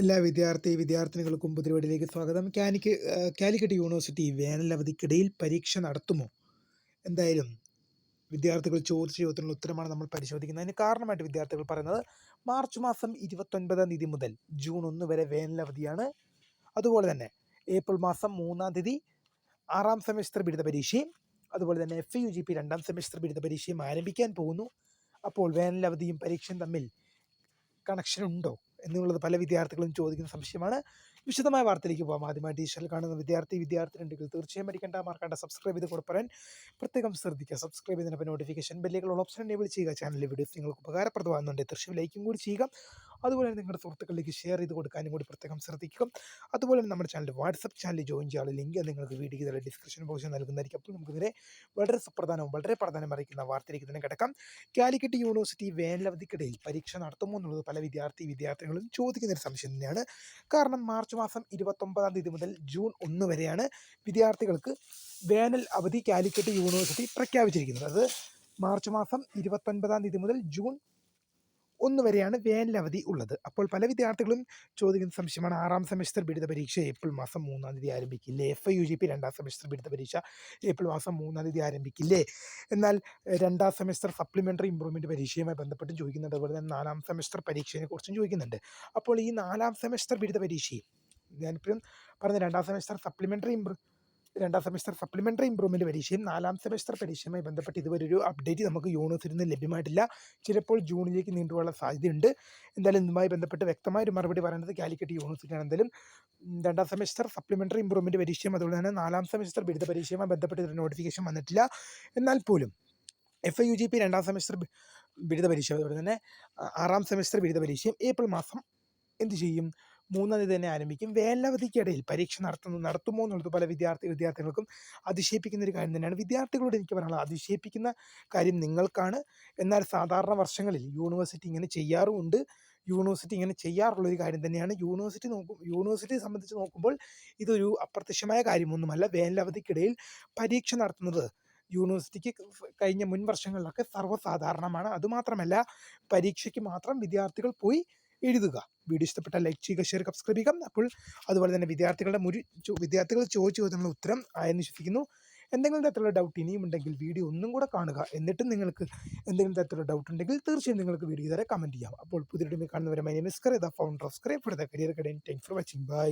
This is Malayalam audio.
എല്ലാ വിദ്യാർത്ഥി വിദ്യാർത്ഥിനികൾക്കും പുതിയവീടിലേക്ക് സ്വാഗതം. കാനിക്ക് കാലിക്കറ്റ് യൂണിവേഴ്സിറ്റി വേനൽ അവധിക്കിടയിൽ പരീക്ഷ നടത്തുമോ? എന്തായാലും വിദ്യാർത്ഥികൾ ചോദിച്ച ചോദ്യത്തിനുള്ള ഉത്തരമാണ് നമ്മൾ പരിശോധിക്കുന്നത്. അതിന് കാരണമായിട്ട് വിദ്യാർത്ഥികൾ പറയുന്നത് മാർച്ച് മാസം ഇരുപത്തൊൻപതാം തീയതി മുതൽ ജൂൺ ഒന്ന് വരെ വേനൽ അവധിയാണ് അതുപോലെ തന്നെ ഏപ്രിൽ മാസം മൂന്നാം തീയതി ആറാം സെമിസ്റ്റർ ബിരുദ പരീക്ഷയും അതുപോലെ തന്നെ എഫ് യു ജി പി രണ്ടാം സെമിസ്റ്റർ ബിരുദ പരീക്ഷയും ആരംഭിക്കാൻ പോകുന്നു. അപ്പോൾ വേനൽ അവധിയും പരീക്ഷയും തമ്മിൽ കണക്ഷൻ ഉണ്ടോ? എന്നുള്ളത് പല വിദ്യാർത്ഥികളും ചോദിക്കുന്ന സംശയമാണ്. വിശദമായ വാർത്തയിലേക്ക് പോകാം ആദ്യമായി ടീച്ചറിൽ കാണുന്ന വിദ്യാർത്ഥി വിദ്യാർത്ഥി ഉണ്ടെങ്കിൽ തീർച്ചയായും മരിക്കേണ്ട മറക്കേണ്ട സബ്സ്ക്രൈബ് ചെയ്ത് കൊടുപ്പറാൻ പ്രത്യേകം ശ്രദ്ധിക്കുക. സബ്സ്ക്രൈബ് ചെയ്തതിനൊപ്പം നോട്ടിഫിക്കേഷൻ ബെല്ലുകളുള്ള ഓപ്ഷൻ എനേബിൾ ചെയ്യുക. ചാനലിലെ വീഡിയോസ് നിങ്ങൾക്ക് ഉപകാരപ്രദമാകുന്നുണ്ട്. തീർച്ചയായും ലൈക്കും കൂടി ചെയ്യുക. അതുപോലെ തന്നെ നിങ്ങളുടെ സുഹൃത്തുക്കളിലേക്ക് ഷെയർ ചെയ്ത് കൊടുക്കാനും കൂടി പ്രത്യേകം ശ്രദ്ധിക്കുക. അതുപോലെ തന്നെ നമ്മുടെ ചാനൽ വാട്സപ്പ് ചാനൽ ജോയിൻ ചെയ്യാനുള്ള ലിങ്ക് നിങ്ങൾക്ക് വീഡിയോ ചെയ്ത ഡിസ്ക്രിപ്ഷൻ ബോക്സിൽ നൽകുന്നതായിരിക്കും. അപ്പോൾ നമുക്കിതിനെ വളരെ സുപ്രധാനവും വളരെ പ്രധാനം അറിയിക്കുന്ന വാർത്തയിലേക്ക് തന്നെ കിടക്കാം. കാലിക്കറ്റ് യൂണിവേഴ്സിറ്റി വേനലവധിക്കിടയിൽ പരീക്ഷ നടത്തുമോ എന്നുള്ളത് പല വിദ്യാർത്ഥി വിദ്യാർത്ഥികളും ചോദിക്കുന്ന ഒരു സംശയം തന്നെയാണ്. കാരണം മാർച്ച് മാസം ഇരുപത്തൊമ്പതാം തീയതി മുതൽ ജൂൺ ഒന്ന് വരെയാണ് വിദ്യാർത്ഥികൾക്ക് വേനൽ അവധി കാലിക്കറ്റ് യൂണിവേഴ്സിറ്റി പ്രഖ്യാപിച്ചിരിക്കുന്നത്. അത് മാർച്ച് മാസം ഇരുപത്തൊൻപതാം തീയതി മുതൽ ജൂൺ ഒന്ന് വരെയാണ് വേനൽ അവധി ഉള്ളത്. അപ്പോൾ പല വിദ്യാർത്ഥികളും ചോദിക്കുന്ന സംശയമാണ് ആറാം സെമസ്റ്റർ ബിരുദ പരീക്ഷ ഏപ്രിൽ മാസം മൂന്നാം തീയതി ആരംഭിക്കില്ലേ? എഫ് യു ജി പി രണ്ടാം സെമസ്റ്റർ ബിരുദ പരീക്ഷ ഏപ്രിൽ മാസം മൂന്നാം തീയതി ആരംഭിക്കില്ലേ? എന്നാൽ രണ്ടാം സെമസ്റ്റർ സപ്ലിമെന്ററി ഇമ്പ്രൂവ്മെന്റ് പരീക്ഷയുമായി ബന്ധപ്പെട്ടും ചോദിക്കുന്നുണ്ട് അതുപോലെ തന്നെ നാലാം സെമസ്റ്റർ പരീക്ഷയെ കുറിച്ചും ചോദിക്കുന്നുണ്ട്. അപ്പോൾ ഈ നാലാം സെമസ്റ്റർ ബിരുദ പരീക്ഷയും ഞാനിപ്പോഴും പറഞ്ഞ രണ്ടാം സെമിസ്റ്റർ സപ്ലിമെന്ററി ഇംപ്രൂ രണ്ടാം സെമിസ്റ്റർ സപ്ലിമെന്ററി ഇമ്പ്രൂവ്മെന്റ് പരീക്ഷയും നാലാം സെമിസ്റ്റർ പരീക്ഷയുമായി ബന്ധപ്പെട്ട് ഇതുവരെ ഒരു അപ്ഡേറ്റ് നമുക്ക് യൂണിവേഴ്സിറ്റിയിൽ നിന്ന് ലഭ്യമായിട്ടില്ല. ചിലപ്പോൾ ജൂണിലേക്ക് നീണ്ടുപോകാനുള്ള സാധ്യതയുണ്ട്. എന്തായാലും ഇതുമായി ബന്ധപ്പെട്ട് വ്യക്തമായ ഒരു മറുപടി പറയുന്നത് കാലിക്കറ്റ് യൂണിവേഴ്സിറ്റിയാണ്. എന്തായാലും രണ്ടാം സെമിസ്റ്റർ സപ്ലിമെന്ററി ഇമ്പ്രൂവ്മെന്റ് പരീക്ഷയും അതുപോലെ തന്നെ നാലാം സെമിസ്റ്റർ ബിരുദ പരീക്ഷയുമായി ബന്ധപ്പെട്ട് ഒരു നോട്ടിഫിക്കേഷൻ വന്നിട്ടില്ല. എന്നാൽ പോലും F I U G P രണ്ടാം സെമിസ്റ്റർ ബിരുദ പരീക്ഷ അതുപോലെ തന്നെ ആറാം സെമിസ്റ്റർ ബിരുദ പരീക്ഷയും ഏപ്രിൽ മാസം എന്ത് ചെയ്യും? മൂന്നാം തീയതി തന്നെ ആരംഭിക്കും. വേലവധിക്കിടയിൽ പരീക്ഷ നടത്തുന്നു നടത്തുമോ എന്നുള്ളത് പല വിദ്യാർത്ഥി വിദ്യാർത്ഥികൾക്കും അതിശയിപ്പിക്കുന്ന ഒരു കാര്യം തന്നെയാണ്. വിദ്യാർത്ഥികളോട് എനിക്ക് പറയാനുള്ളത് അതിശയിപ്പിക്കുന്ന കാര്യം നിങ്ങൾക്കാണ്. എന്നാൽ സാധാരണ വർഷങ്ങളിൽ യൂണിവേഴ്സിറ്റി ഇങ്ങനെ ചെയ്യാറുമുണ്ട്. യൂണിവേഴ്സിറ്റി ഇങ്ങനെ ചെയ്യാറുള്ള ഒരു കാര്യം തന്നെയാണ്. യൂണിവേഴ്സിറ്റി നോക്കും യൂണിവേഴ്സിറ്റി സംബന്ധിച്ച് നോക്കുമ്പോൾ ഇതൊരു അപ്രത്യക്ഷമായ കാര്യമൊന്നുമല്ല. വേനലവധിക്കിടയിൽ പരീക്ഷ നടത്തുന്നത് യൂണിവേഴ്സിറ്റിക്ക് കഴിഞ്ഞ മുൻ വർഷങ്ങളിലൊക്കെ സർവസാധാരണമാണ്. അതുമാത്രമല്ല പരീക്ഷയ്ക്ക് മാത്രം വിദ്യാർത്ഥികൾ പോയി എഴുതുക. വീഡിയോ ഇഷ്ടപ്പെട്ട ലൈക്ക് ചെയ്യുക ഷെയർ സബ്സ്ക്രൈബ് ചെയ്യുക. അപ്പോൾ അതുപോലെ തന്നെ വിദ്യാർത്ഥികളുടെ മുരി വിദ്യാർത്ഥികൾ ചോദിച്ചു ചോദ്യങ്ങളുടെ ഉത്തരം ആയെന്ന് വിശ്വസിക്കുന്നു. എന്തെങ്കിലും തരത്തിലുള്ള ഡൗട്ട് ഇനിയും ഉണ്ടെങ്കിൽ വീഡിയോ ഒന്നും കൂടെ കാണുക. എന്നിട്ടും നിങ്ങൾക്ക് എന്തെങ്കിലും തരത്തിലുള്ള ഡൗട്ട് ഉണ്ടെങ്കിൽ തീർച്ചയായും നിങ്ങൾക്ക് വീഡിയോ ഇതുവരെ കമന്റ് ചെയ്യാം. അപ്പോൾ പുതിയ കാണുന്നവരെ my name is curry the founder of scribe for the career കടൻ thank for watching by